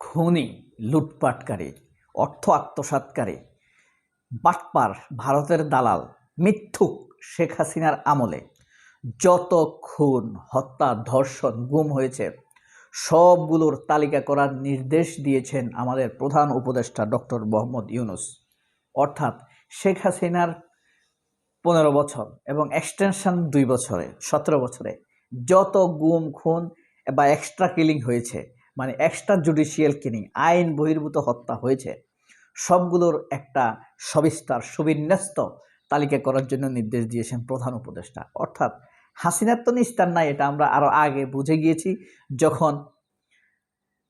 খুনি, লুটপাটকারী, অর্থ আত্মসাৎকারী, বাটপার, ভারতের দালাল, মিথ্যুক শেখ হাসিনার আমলে যত খুন, হত্যা, ধর্ষণ, গুম হয়েছে, সবগুলোর তালিকা করার নির্দেশ দিয়েছেন আমাদের প্রধান উপদেষ্টা ডক্টর মোহাম্মদ ইউনুস। অর্থাৎ শেখ হাসিনার পনেরো বছর এবং এক্সটেনশন দুই বছরে, সতেরো বছরে যত গুম, খুন বা এক্সট্রা কিলিং হয়েছে মানে এক্সট্রা জুডিশিয়াল কিনিং আইন বহির্ভূত হত্যা হয়েছে। সবগুলোর একটা সবিস্তার, সুবিন্যস্ত তালিকা করার জন্য নির্দেশ দিয়েছেন প্রধান উপদেষ্টা। অর্থাৎ হাসিনার তো নিস্তার নাই, এটা আমরা আরও আগে বুঝে গিয়েছি। যখন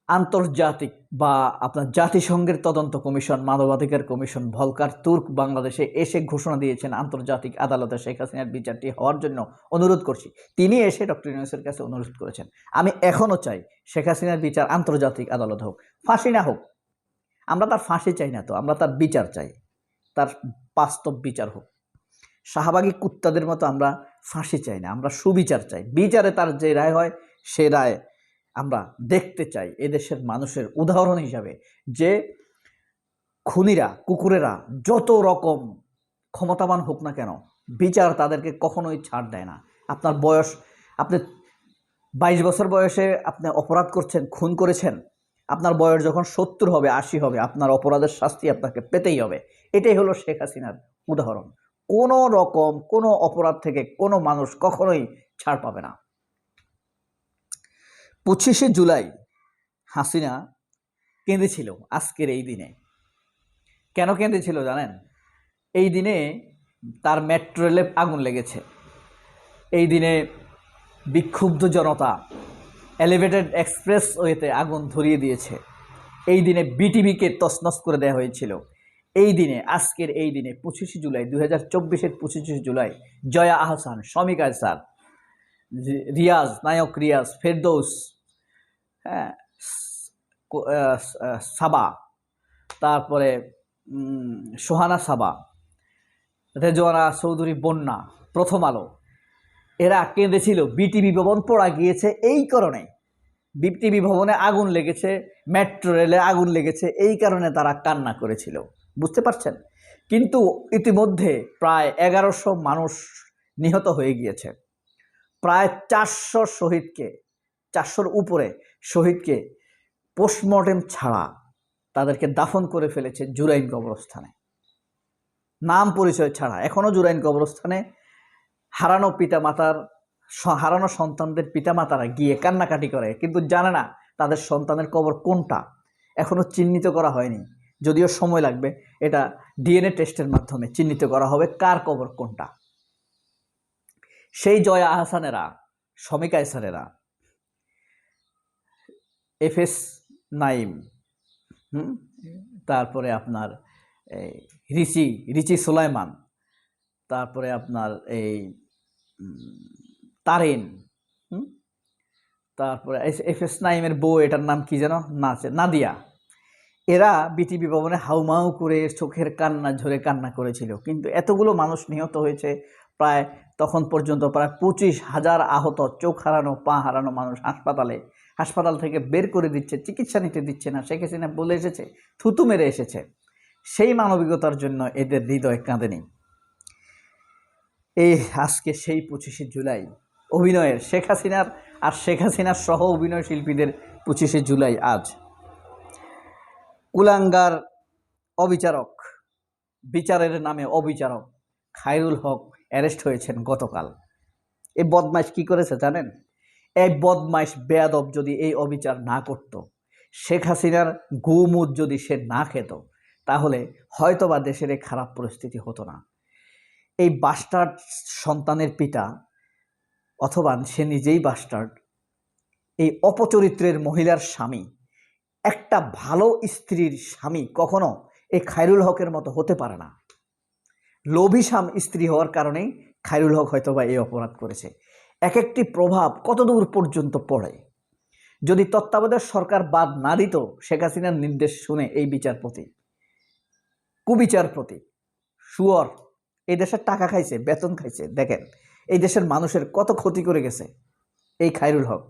আন্তর্জাতিক বা আপনার জাতিসংঘের তদন্ত কমিশন, মানবাধিকার কমিশন, ভলকার তুর্ক বাংলাদেশে এসে ঘোষণা দিয়েছেন আন্তর্জাতিক আদালতে শেখ হাসিনার বিচারটি হওয়ার জন্য অনুরোধ করছি। তিনি এসে ডক্টর ইউনুসের কাছে অনুরোধ করেছেন। আমি এখনও চাই শেখ হাসিনার বিচার আন্তর্জাতিক আদালত হোক। ফাঁসি না হোক। আমরা তার ফাঁসি চাই না তো, আমরা তার বিচার চাই। তার বাস্তব বিচার হোক। শাহবাগী কুত্তাদের মতো আমরা ফাঁসি চাই না, আমরা সুবিচার চাই। বিচারে তার যে রায় হয়, সে রায় আমরা দেখতে চাই এদেশের মানুষের উদাহরণ হিসাবে যে খুনিরা, কুকুরেরা যত রকম ক্ষমতাবান হোক না কেন, বিচার তাদেরকে কখনোই ছাড় দেয় না। আপনার বয়স, আপনি বাইশ বছর বয়সে আপনি অপরাধ করছেন, খুন করেছেন, আপনার বয়স যখন সত্তর হবে, আশি হবে, আপনার অপরাধের শাস্তি আপনাকে পেতেই হবে। এটাই হলো শেখ হাসিনার উদাহরণ। কোনো রকম কোনো অপরাধ থেকে কোনো মানুষ কখনোই ছাড় পাবে না। পঁচিশে জুলাই হাসিনা কেঁদেছিল আজকের এই দিনে। কেন কেঁদেছিল জানেন? এই দিনে তার মেট্রো রেলে আগুন লেগেছে। এই দিনে বিক্ষুব্ধ জনতা এলিভেটেড এক্সপ্রেস ওয়েতে আগুন ধরিয়ে দিয়েছে। এই দিনে বিটিভিকে তছনছ করে দেওয়া হয়েছিল। এই দিনে, আজকের এই দিনে পঁচিশে জুলাই দু হাজার চব্বিশের পঁচিশে জুলাই, জয়া আহসান শমিক আহসান রিয়াজ, নায়ক রিয়াজ, ফেরদৌস সাবা। তারপরে সোহানা সাবা রেজোয়ানা চৌধুরী বন্যা, প্রথম আলো। এরা কেঁদেছিল বিটিভি ভবন পড়া গিয়েছে এই কারণে। বিটিভি ভবনে আগুন লেগেছে, মেট্রো রেলে আগুন লেগেছে, এই কারণে তারা কান্না করেছিল। বুঝতে পারছেন? কিন্তু ইতিমধ্যে প্রায় এগারোশো মানুষ নিহত হয়ে গিয়েছে। প্রায় চারশো শহীদকে চারশোর উপরে শহীদকে পোস্টমর্টেম ছাড়া তাদেরকে দাফন করে ফেলেছে জুরাইন কবরস্থানে। নাম পরিচয় ছাড়া এখনও জুরাইন কবরস্থানে হারানো পিতামাতার স- হারানো সন্তানদের পিতামাতারা গিয়ে কান্নাকাটি করে, কিন্তু জানে না তাদের সন্তানের কবর কোনটা। এখনও চিহ্নিত করা হয়নি, যদিও সময় লাগবে। এটা ডিএনএ টেস্টের মাধ্যমে চিহ্নিত করা হবে কার কবর কোনটা। সেই জয়া আহসানেরা শমিকা এসারেরা এফ এস নাইম, হুম? তারপরে আপনার এই রিচি রিচি সুলাইমান, তারপরে আপনার এই তারিন তারপরে এফ এস নাইমের বউ, এটার নাম কি যেন? নাচে নাদিয়া। এরা বিটিভি ভবনে হাউমাউ করে চোখের কান্না, ঝরে কান্না করেছিল। কিন্তু এতগুলো মানুষ নিহত হয়েছে প্রায় তখন পর্যন্ত প্রায় পঁচিশ হাজার আহত, চোখ হারানো, পা হারানো মানুষ হাসপাতালে, হাসপাতাল থেকে বের করে দিচ্ছে, চিকিৎসা নিতে দিচ্ছে না। শেখ হাসিনা বলে এসেছে, থুতু মেরে এসেছে। সেই মানবিকতার জন্য এদের হৃদয় কাঁদেনি এই আজকে সেই পঁচিশে জুলাই অভিনয়ের, শেখ হাসিনার আর শেখ হাসিনার সহ অভিনয় শিল্পীদের পঁচিশে জুলাই আজ। কুলাঙ্গার অবিচারক, বিচারের নামে অবিচারক, খায়রুল হক অ্যারেস্ট হয়েছেন গতকাল। এই বদমাইশ কি করেছে জানেন? এই বদমাইশ বেয়াদব যদি এই অবিচার না করত, শেখ হাসিনার গুমুদ যদি সে না খেত, তাহলে হয়তোবা দেশের এই খারাপ পরিস্থিতি হতো না। এই বাস্টার্ড সন্তানের পিতা অথবা সে নিজেই বাস্টার্ড এই অপচরিত্রের মহিলার স্বামী, একটা ভালো স্ত্রীর স্বামী কখনো এই খায়রুল হকের মতো হতে পারে না। লোভী স্বাম স্ত্রী হওয়ার কারণেই খায়রুল হক হয়তো বা এই অপরাধ করেছে। এক একটি প্রভাব কতদূর পর্যন্ত পড়ে? যদি তত্ত্বাবধায়ক সরকার বাদ না দিত, শেখ হাসিনার নির্দেশ শুনে এই বিচারপতি, কুবিচারপতি সুয়র এই দেশের টাকা খাইছে, বেতন খাইছে, দেখেন, এই দেশের মানুষের কত ক্ষতি করে গেছে এই খায়রুল হক।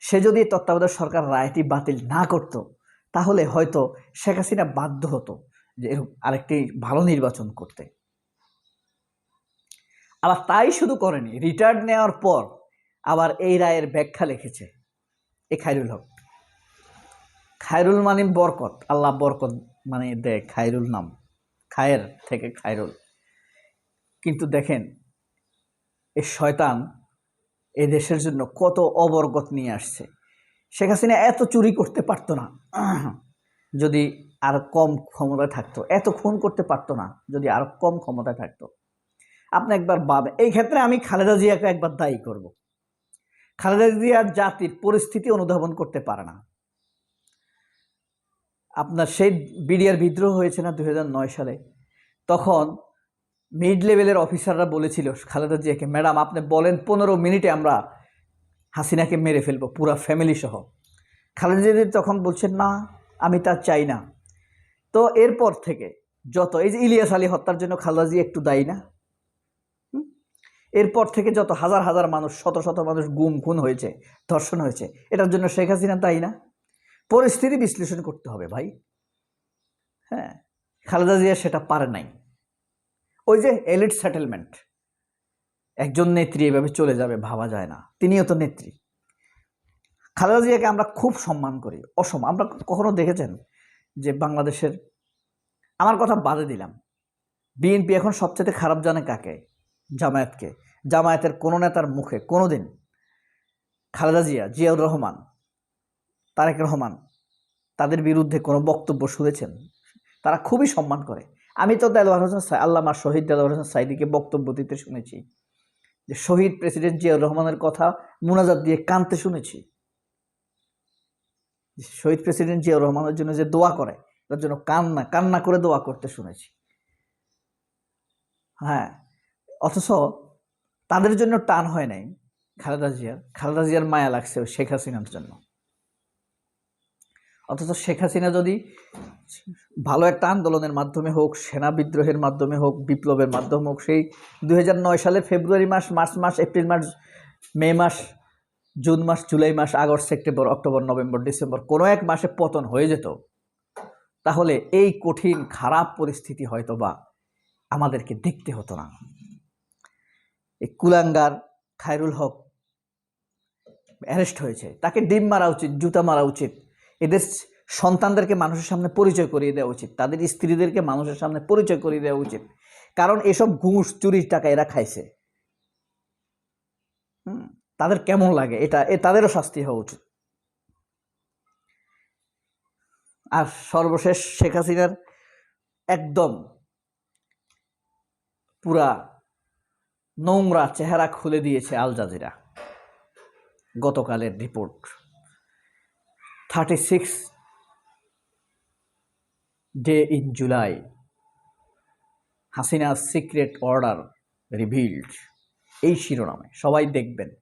সে যদি তত্ত্বাবধায়ক সরকার রায়টি বাতিল না করত, তাহলে হয়তো শেখ হাসিনা বাধ্য হতো। যে আরেকটি ভালো নির্বাচন করতে। আবার তাই শুধু করেনি, রিটায়ার্ড নেওয়ার পর আবার এই রায়ের ব্যাখ্যা লিখেছে এ খায়রুল হক। খায়রুল মানে বরকত, আল্লাহ বরকত মানে দেয়, খায়রুল নাম, খায়ের থেকে খায়রুল। কিন্তু দেখেন এই শয়তান এ দেশের জন্য কত অবরগত নিয়ে আসছে। শেখ হাসিনা এত চুরি করতে পারতো না। যদি আর কম ক্ষমতায় থাকতো। এত খুন করতে পারতো না, যদি আর কম ক্ষমতায় থাকতো। আপনি একবার ভাবে এই ক্ষেত্রে আমি খালেদা জিয়াকে একবার দায়ী করব। খালেদা জিয়া জাতির পরিস্থিতি অনুধাবন করতে পারে না। আপনার সেই বিডিআর বিদ্রোহ হয়েছে না দু হাজার নয় সালে? তখন মিড লেভেলের অফিসাররা বলেছিল, খালেদা জিয়াকে, ম্যাডাম, আপনি বলেন পনেরো মিনিটে আমরা হাসিনাকে মেরে ফেলব, পুরা ফ্যামিলি সহ খালেদা জিয়া তখন বলছেন, না, আমি তা চাই না। তো এরপর থেকে যত, এই যে ইলিয়াস আলী হত্যার জন্য খালেদা জিয়া একটু দায়ী না? এরপর থেকে যত হাজার হাজার মানুষ, শত শত মানুষ গুম, খুন হয়েছে, ধর্ষণ হয়েছে, এটার জন্য শেখ হাসিনা তাই না? পরিস্থিতি বিশ্লেষণ করতে হবে ভাই। হ্যাঁ খালেদা জিয়া সেটা পারে নাই। ওই যে এলিট সেটেলমেন্ট, একজন নেত্রী এভাবে চলে যাবে ভাবা যায় না, তিনিও তো নেত্রী। খালেদা জিয়াকে আমরা খুব সম্মান করি, অসম, আমরা কখনো দেখেছেন? যে বাংলাদেশের, আমার কথা বাদে দিলাম। বিএনপি এখন সবচেয়ে খারাপ জানে কাকে? জামায়াতকে। জামায়াতের কোনো নেতার মুখে কোনো দিন খালেদা জিয়া, জিয়াউর রহমান, তারেক রহমান তাদের বিরুদ্ধে কোনো বক্তব্য শুনেছেন? তারা খুবই সম্মান করে। আমি তো দেলোয়ার হোসেন আল্লামা শহীদ দেলোয়ার হোসেন সাইদিকে বক্তব্য দিতে শুনেছি। যে শহীদ প্রেসিডেন্ট জিয়াউর রহমানের কথা মুনাজাত দিয়ে কানতে শুনেছি। শহীদ প্রেসিডেন্ট জিয়াউর রহমানের জন্য যে দোয়া করে, তার জন্য কান্না কান্না করে দোয়া করতে শুনেছি। হ্যাঁ অথচ তাদের জন্য টান হয় নাই খালেদা জিয়ার। খালেদা জিয়ার মায়া লাগছে শেখ হাসিনার জন্য। অথচ শেখ হাসিনা যদি ভালো একটা আন্দোলনের মাধ্যমে হোক, সেনা বিদ্রোহের মাধ্যমে হোক, বিপ্লবের মাধ্যমে হোক, সেই দুই সালের ফেব্রুয়ারি মাস, মার্চ মাস, এপ্রিল মাস, মে মাস জুন মাস, জুলাই মাস, August, September, October, November, December, কোনো এক মাসে পতন হয়ে যেত, তাহলে এই কঠিন, খারাপ পরিস্থিতি হয়তো বা আমাদেরকে দেখতে হতো না। এই কুলাঙ্গার খায়রুল হক অ্যারেস্ট হয়েছে, তাকে ডিম মারা উচিত, জুতা মারা উচিত, এদের সন্তানদেরকে মানুষের সামনে পরিচয় করিয়ে দেওয়া উচিত, তাদের স্ত্রীদেরকে মানুষের সামনে পরিচয় করিয়ে দেওয়া উচিত, কারণ এসব ঘুষ চুরির টাকা এরা খাইছে। হুম তাদের কেমন লাগে? এটা, এ তাদেরও শাস্তি হওয়া উচিত। আর সর্বশেষ শেখ হাসিনার একদম পুরা নোংরা চেহারা খুলে দিয়েছে আল জাজিরা। গতকালের report. Thirty six day in July Hasina secret order revealed. এই শিরোনামে সবাই দেখবেন।